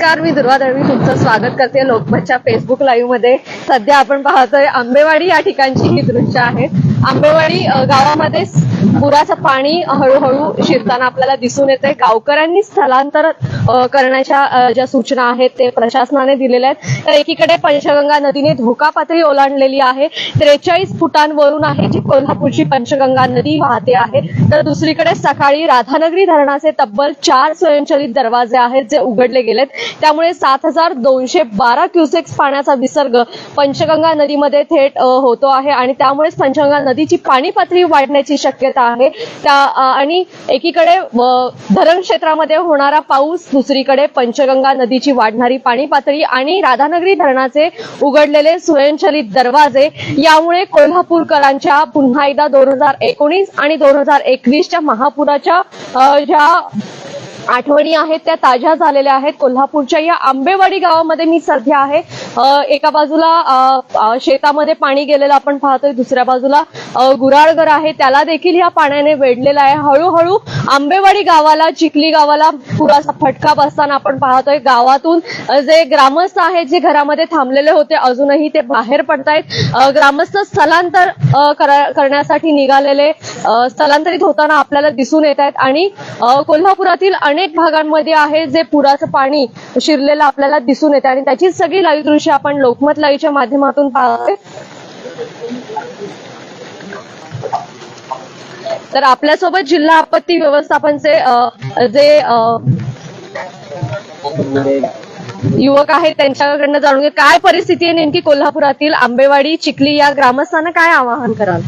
नमस्कार मी दुर्वा दळवी तुमचं स्वागत करते लोकमतच्या फेसबुक लाईव्हमध्ये. सध्या आपण पाहतोय आंबेवाडी या ठिकाणची ही दृश्य आहेत आंबेवाडी गावामध्ये पुराचं पाणी हळूहळू शिरताना आपल्याला दिसून येते गावकऱ्यांनी स्थलांतर करण्याच्या ज्या सूचना आहेत ते प्रशासनाने दिलेल्या आहेत. तर एकीकडे पंचगंगा नदीने धोका पातळी ओलांडलेली आहे. त्रेचाळीस फुटांवरून आहे जी कोल्हापूरची पंचगंगा नदी वाहते आहे. तर दुसरीकडे सकाळी राधानगरी धरणाचे तब्बल चार स्वयंचलित दरवाजे आहेत जे उघडले गेलेत. त्यामुळे सात हजार दोनशे बारा क्युसेक्स पाण्याचा विसर्ग पंचगंगा नदीमध्ये थेट होतो आहे आणि त्यामुळेच पंचगंगा नदीची पाणी पातळी वाढण्याची शक्यता आहे. त्या आणि एकीकडे धरण क्षेत्रामध्ये होणारा पाऊस दुसरीकडे पंचगंगा नदीची वाढणारी पाणी पातळी आणि राधानगरी धरणाचे उघडलेले स्वयंचलित दरवाजे यामुळे कोल्हापूरकरांच्या पुन्हा एकदा दोन हजार एकोणीस आणि दोन हजार एकवीसच्या महापुराच्या ज्या आठवणी आहेत त्या ताज्या झालेल्या आहेत. कोल्हापूरच्या या आंबेवाडी गावामध्ये मी सध्या आहे. एका बाजूला शेतामध्ये पाणी गेलेलं आपण पाहतोय. दुसऱ्या बाजूला गुराळघर आहे. त्याला देखील या पाण्याने वेढलेलं आहे. हळूहळू आंबेवाडी गावाला चिखली गावाला पुराचा फटका बसताना आपण पाहतोय. गावातून जे ग्रामस्थ आहेत जे घरामध्ये थांबलेले होते अजूनही ते बाहेर पडतायत. ग्रामस्थ स्थलांतर करण्यासाठी निघालेले स्थलांतरित होताना आपल्याला दिसून येत आहेत आणि कोल्हापुरातील अनेक भागांमध्ये आहे जे पुराचं पाणी शिरलेलं आपल्याला दिसून येते आणि त्याची सगळी लाईव्ह दृश्य आपण लोकमत लाईव्हच्या माध्यमातून पाहतोय. तर आपल्यासोबत जिल्हा आपत्ती व्यवस्थापनचे जे युवक आहेत त्यांच्याकडनं जाणून घे काय परिस्थिती आहे नेमकी कोल्हापुरातील आंबेवाडी चिखली या ग्रामस्थांना काय आवाहन कराल?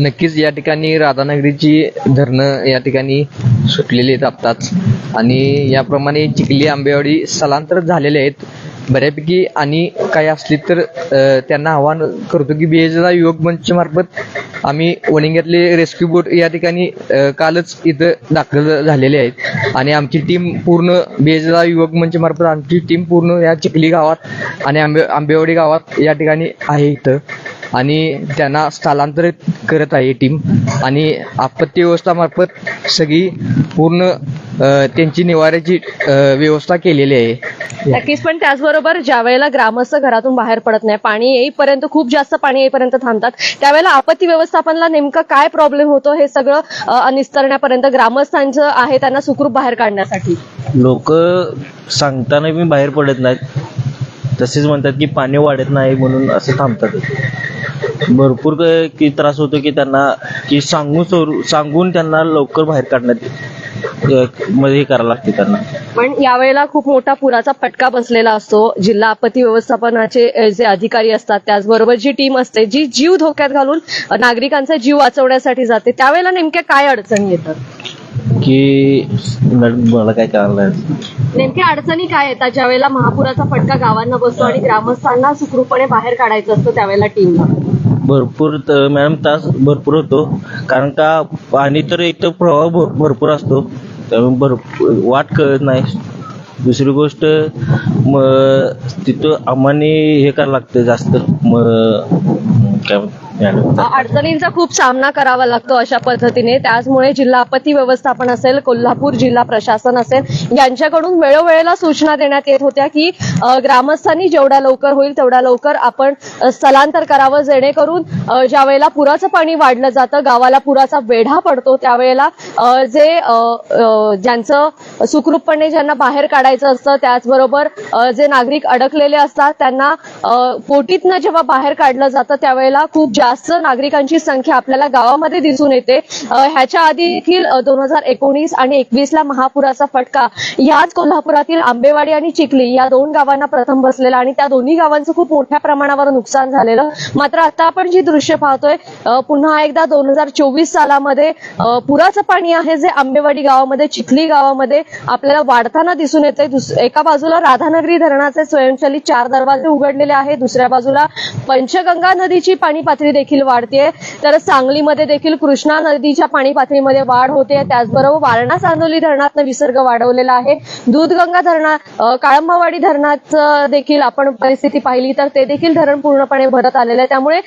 नक्कीच या ठिकाणी राधानगरीची धरणं या ठिकाणी सुटलेली आहेत आत्ताच. आणि याप्रमाणे चिखली आंबेवाडी स्थलांतर झालेले आहेत. बऱ्यापैकी आणि काही असली तर त्यांना आव्हान करतो की बीएचला युवक मंच मार्फत आम्ही वणिंग्यातले रेस्क्यू बोट या ठिकाणी कालच इथं दाखल झालेले आहेत. आणि आमची टीम पूर्ण बीएचला युवक मंच मार्फत आमची टीम पूर्ण या चिखली गावात आणि आंबे आंबेवाडी गावात या ठिकाणी आहे इथं. आणि त्यांना स्थलांतरित करत आहे टीम. आणि आपत्ती व्यवस्थामार्फत सगळी पूर्ण अ, त्यांची निवाऱ्याची अ, व्यवस्था केलेली आहे. नक्कीच पण त्याचबरोबर ज्या वेळेला ग्रामस्थ घरातून बाहेर पडत नाही पाणी येईपर्यंत खूप जास्त पाणी येईपर्यंत थांबतात त्यावेळेला आपत्ती व्यवस्थापनला नेमकं काय प्रॉब्लेम होतो हे सगळं अ, निस्तरण्यापर्यंत ग्रामस्थांचं आहे त्यांना सुखरूप बाहेर काढण्यासाठी. लोक सांगताना मी बाहेर पडत नाहीत. तसेच म्हणतात की पाणी वाढत नाही म्हणून असं थांबतात. भरपूर क- की त्रास होतो की त्यांना की सांगून सोडू सांगून त्यांना लवकर बाहेर काढण्यात मध्ये हे करावं लागते त्यांना. पण यावेळेला खूप मोठा पुराचा फटका बसलेला असतो. जिल्हा आपत्ती व्यवस्थापनाचे जे अधिकारी असतात त्याचबरोबर जी टीम असते जी जीव धोक्यात घालून नागरिकांचा जीव वाचवण्यासाठी जाते त्यावेळेला नेमक्या काय अडचणी येतात? की मला काय नाही. नेमक्या अडचणी काय येतात? ज्या वेळेला महापुराचा फटका गावांना बसतो आणि ग्रामस्थांना सुखरूपपणे बाहेर काढायचं असतं त्यावेळेला टीमला भरपूर मॅडम तास भरपूर होतो. कारण का पाणी तर इथं प्रवाह भर- भरपूर असतो. त्यामुळे भरपूर वाट कळत नाही. दुसरी गोष्ट म तिथं आम्हाने हे करावं लागतं जास्त. म काय अडचणींचा खूप सामना करावा लागतो अशा पद्धतीने. त्याचमुळे जिल्हा आपत्ती व्यवस्थापन असेल कोल्हापूर जिल्हा प्रशासन असेल यांच्याकडून वेळोवेळेला सूचना देण्यात येत होत्या की ग्रामस्थांनी जेवढ्या लवकर होईल तेवढ्या लवकर आपण स्थलांतर करावं. जेणेकरून ज्या वेळेला पुराचं पाणी वाढलं जातं गावाला पुराचा वेढा पडतो त्यावेळेला जे ज्यांचं सुखरूपपणे ज्यांना बाहेर काढायचं असतं त्याचबरोबर जे नागरिक अडकलेले असतात त्यांना अ, बोटीतनं जेव्हा बाहेर काढलं जातं त्यावेळेला खूप जास्त नागरिकांची संख्या आपल्याला गावामध्ये दिसून येते. ह्याच्या आधी देखील दोन हजार एकोणीस आणि एकवीस ला महापुराचा फटका. याच कोल्हापुरातील आंबेवाडी आणि चिखली या दोन गावांना प्रथम बसलेला आणि त्या दोन्ही गावांचं खूप मोठ्या प्रमाणावर नुकसान झालेलं. मात्र आता आपण जी दृश्य पाहतोय पुन्हा एकदा दोन हजार चोवीस सालामध्ये पुराचं पाणी आहे जे आंबेवाडी गावामध्ये चिखली गावामध्ये आपल्याला वाढताना दिसून येते एका बाजूला राधानगरी धरणाचे स्वयंचलित चार दरवाजे उघडलेले आहेत. दुसऱ्या बाजूला पंचगंगा नदीची पाणी पातळी देखील वाढते तर सांगलीमध्ये देखील कृष्णा नदीच्या पाणी पातळीमध्ये वाढ होते. त्याचबरोबर वारणा चांदोली धरणातनं विसर्ग वाढवलेला आहे. दूधगंगा धरणात काळंबावाडी धरणात देखील आपण परिस्थिती पाहिली तर ते देखील धरण पूर्णपणे भरत आलेलं आहे. त्यामुळे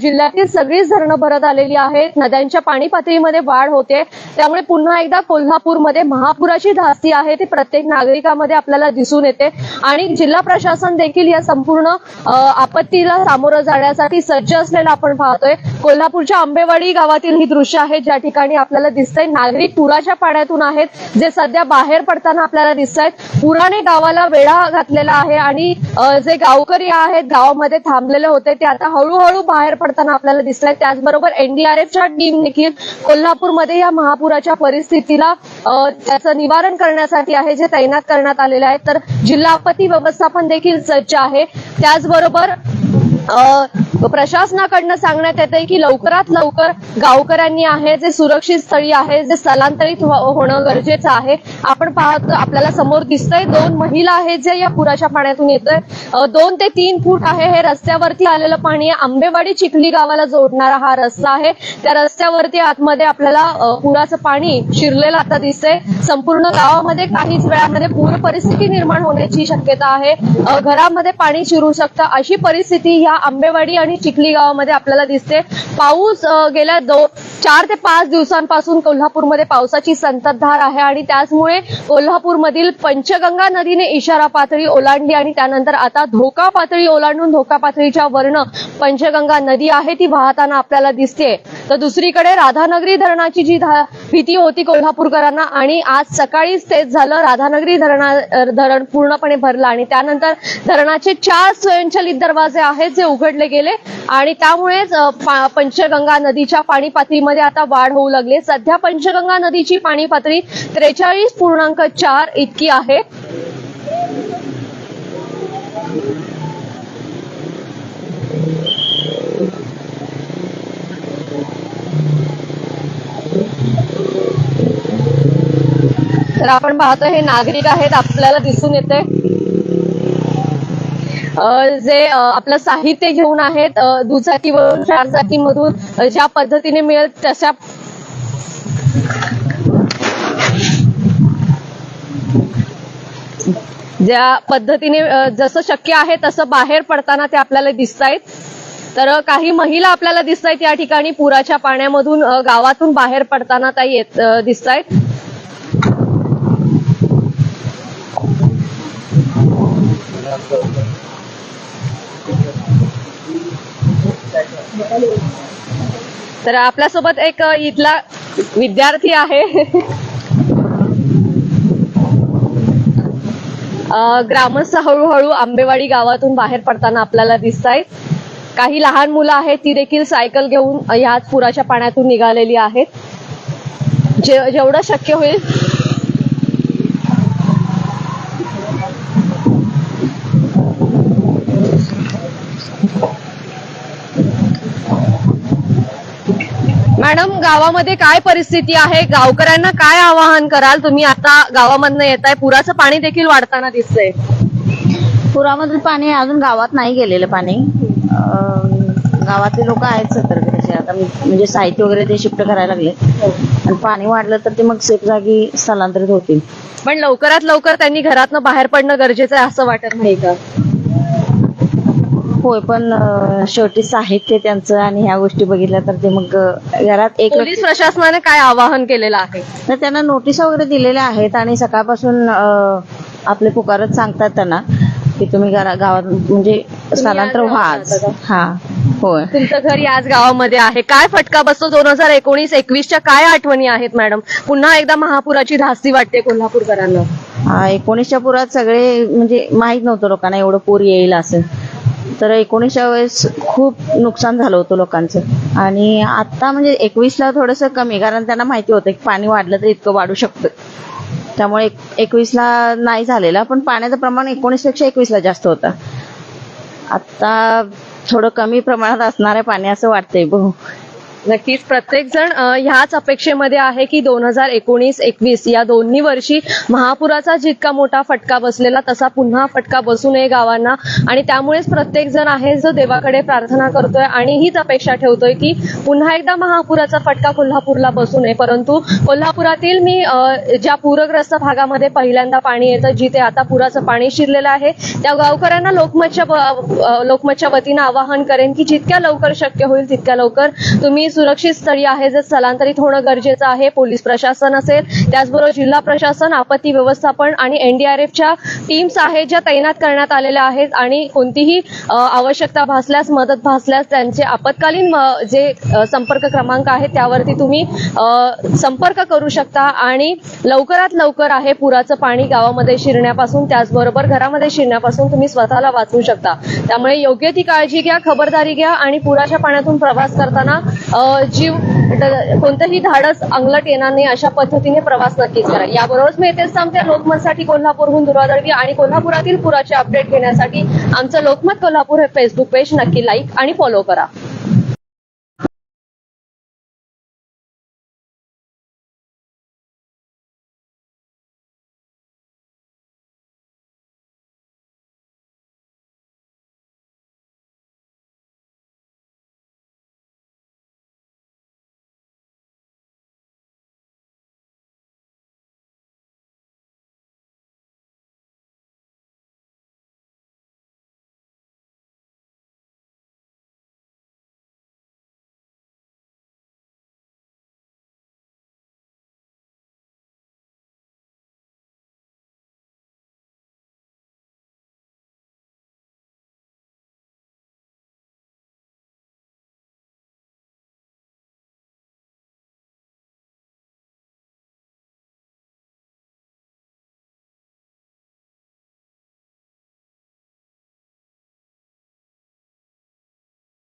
जिल्ह्यातील सगळीच धरणं भरत आलेली आहेत. नद्यांच्या पाणी पातळीमध्ये वाढ होते. त्यामुळे पुन्हा एकदा कोल्हापूरमध्ये महापुराची धास्ती आहे. ती प्रत्येक नागरिकामध्ये आपल्याला दिसून येते. आणि जिल्हा प्रशासन देखील या संपूर्ण आपत्तीला सामोरं जाण्यासाठी सज्ज असलेलं आपण पाहतोय कोल्हापूरच्या आंबेवाडी गावातील ही दृश्य आहेत ज्या ठिकाणी आपल्याला दिसतंय नागरिक पुराच्या पाण्यातून आहेत. जे सध्या बाहेर पडताना आपल्याला दिसत आहेत पुराने गावाला वेढा घातलेला आहे आणि जे गावकरी आहेत गावामध्ये थांबलेले होते ते आता हळूहळू बाहेर पडताना आपल्याला दिसत आहेत त्याचबरोबर एनडीआरएफच्या टीम देखील कोल्हापूरमध्ये या महापुराच्या परिस्थितीला त्याचं निवारण करण्यासाठी आहे जे तैनात करण्यात आलेले आहेत. तर जिल्हा आपत्ती व्यवस्थापन देखील सज्ज आहे. त्याचबरोबर अ, प्रशासनाकडनं सांगण्यात येते की लवकरात लवकर गावकऱ्यांनी आहे जे सुरक्षित स्थळी आहे जे स्थलांतरित होणं गरजेचं आहे. आपण पाहतो आपल्याला समोर दिसतंय दोन महिला आहेत जे या पुराच्या पाण्यातून येतोय. दोन ते तीन फूट आहे हे रस्त्यावरती आलेलं पाणी आंबेवाडी चिखली गावाला जोडणारा हा रस्ता आहे. त्या रस्त्यावरती आतमध्ये आपल्याला पुराचं पाणी शिरलेलं आता दिसतंय. संपूर्ण गावामध्ये काहीच वेळामध्ये पूर परिस्थिती निर्माण होण्याची शक्यता आहे. घरामध्ये पाणी शिरू शकतं अशी परिस्थिती ह्या आंबेवाडी आणि चिखली गावामध्ये आपल्याला दिसते. पाऊस गेल्या दो चार ते पाच दिवसांपासून कोल्हापूरमध्ये पावसाची संततधार आहे आणि त्याचमुळे कोल्हापूरमधील पंचगंगा नदीने इशारा पातळी ओलांडली आणि त्यानंतर आता धोका पातळी ओलांडून धोका पातळीच्या वर्ण पंचगंगा नदी आहे ती वाहताना आपल्याला दिसते. तर दुसरीकडे राधानगरी धरणाची जी धा- भीती होती कोल्हापूरकरांना आणि आज सकाळीच तेच झालं. राधानगरी धरणा धरण पूर्णपणे भरलं आणि त्यानंतर धरणाचे चार स्वयंचलित दरवाजे आहेत जे उघडले गेले. आणि त्यामुळेच पंचगंगा नदीच्या पाणी पातळीमध्ये आता वाढ होऊ लागली सध्या पंचगंगा नदीची पाणी पातळी त्रेचाळीस पूर्णांक चार इतकी आहे. तर आपण पाहतो हे नागरिक आहेत आपल्याला दिसून येते. जे आपलं साहित्य घेऊन आहेत दुचाकीवरून चारचाकीमधून अ, ज्या पद्धतीने मिळेल तशा ज्या पद्धतीने जसं शक्य आहे तसं बाहेर पडताना ते आपल्याला दिसत आहेत तर काही महिला आपल्याला दिसत आहेत या ठिकाणी पुराच्या पाण्यामधून गावातून बाहेर पडताना त्या येत दिसत आहेत तर आपल्यासोबत एक इथला विद्यार्थी आहे. ग्रामस्थ हळूहळू आंबेवाडी गावातून बाहेर पडताना आपल्याला दिसत आहेत काही लहान मुलं आहेत ती देखील सायकल घेऊन अ, ह्याच पुराच्या पाण्यातून निघालेली आहेत. जे जेवढं शक्य होईल मॅडम गावामध्ये काय परिस्थिती आहे? गावकऱ्यांना काय आवाहन कराल? तुम्ही आता गावामधनं येत आहे पुराचं पाणी देखील वाढताना दिसतंय. पुरामधून पाणी अजून गावात नाही गेलेलं पाणी. अं, गावातले लोक आहेत सतर्क तसे आता म्हणजे साहित्य वगैरे ते शिफ्ट करायला लागले. आणि पाणी वाढलं तर ते मग सेफ जागी स्थलांतरित होतील. पण लवकरात लवकर त्यांनी घरातनं बाहेर पडणं गरजेचं आहे असं वाटत नाही का? होय पण अं, शेवटी साहित्य त्यांचं आणि ह्या गोष्टी बघितल्या तर ते मग अं, घरात एक पोलीस प्रशासनाने काय आवाहन केलेलं आहे? तर त्यांना नोटीस वगैरे दिलेल्या आहेत आणि सकाळपासून अं, आपले पुकारत सांगतात त्यांना की तुम्ही घरा- गावात म्हणजे स्थलांतर आज व्हा गावात आज. राहता हा होय. तुमचं घर याच गावामध्ये आहे. काय फटका बसतो दोन हजार एकोणीस एकवीसच्या काय आठवणी आहेत मॅडम? पुन्हा एकदा महापुराची धास्ती वाटते कोल्हापूरकरांना. हा, एकोणीसच्या पुरात सगळे म्हणजे माहीत नव्हतं लोकांना एवढं पूर येईल असं. तर एकोणीसच्या वेळेस खूप नुकसान झालं होतं लोकांचं. आणि आता म्हणजे एकवीसला थोडंसं कमी कारण त्यांना माहिती होतं की पाणी वाढलं तर इतकं वाढू शकतं. त्यामुळे एक- एकवीसला नाही झालेलं पण पाण्याचं प्रमाण एकोणीसपेक्षा एकवीसला जास्त होतं. आता थोडं कमी प्रमाणात असणार आहे पाणी असं वाटतंय बघू. नक्कीच. प्रत्येक जण ह्याच अपेक्षेमध्ये आहे की दोन हजार एकोणीस एकवीस या दोन्ही वर्षी महापुराचा जितका मोठा फटका बसलेला तसा पुन्हा फटका बसू नये गावांना. आणि त्यामुळेच प्रत्येक जण आहे जो देवाकडे प्रार्थना करतोय आणि हीच अपेक्षा ठेवतोय की पुन्हा एकदा महापुराचा फटका कोल्हापूरला बसू नये. परंतु कोल्हापुरातील मी ज्या पूरग्रस्त भागामध्ये पहिल्यांदा पाणी येतं जिथे आता पुराचं पाणी शिरलेलं आहे त्या गावकऱ्यांना लोकमतच्या लोकमतच्या वतीनं आवाहन करेन की जितक्या लवकर शक्य होईल तितक्या लवकर तुम्ही सुरक्षित स्थळी आहे जे स्थलांतरित होणं गरजेचं आहे पोलीस प्रशासन असेल त्याचबरोबर जिल्हा प्रशासन आपत्ती व्यवस्थापन आणि एनडीआरएफच्या टीम्स आहेत ज्या तैनात करण्यात आलेल्या आहेत आणि कोणतीही आवश्यकता भासल्यास मदत भासल्यास त्यांचे आपत्कालीन जे संपर्क क्रमांक आहेत त्यावरती तुम्ही संपर्क करू शकता आणि लवकरात लवकर आहे पुराचं पाणी गावामध्ये शिरण्यापासून त्याचबरोबर घरामध्ये शिरण्यापासून तुम्ही स्वतःला वाचवू शकता. त्यामुळे योग्य ती काळजी घ्या खबरदारी घ्या आणि पुराच्या पाण्यातून प्रवास करताना जीव कोणतंही धाडस अंगलट येणार नाही अशा पद्धतीने प्रवास नक्कीच करा. याबरोबरच मी येथेच थांबते. लोकमतसाठी कोल्हापूरहून दुरादळवी आणि कोल्हापुरातील पुराचे अपडेट घेण्यासाठी आमचं लोकमत कोल्हापूर हे फेसबुक पेज नक्की लाईक आणि फॉलो करा.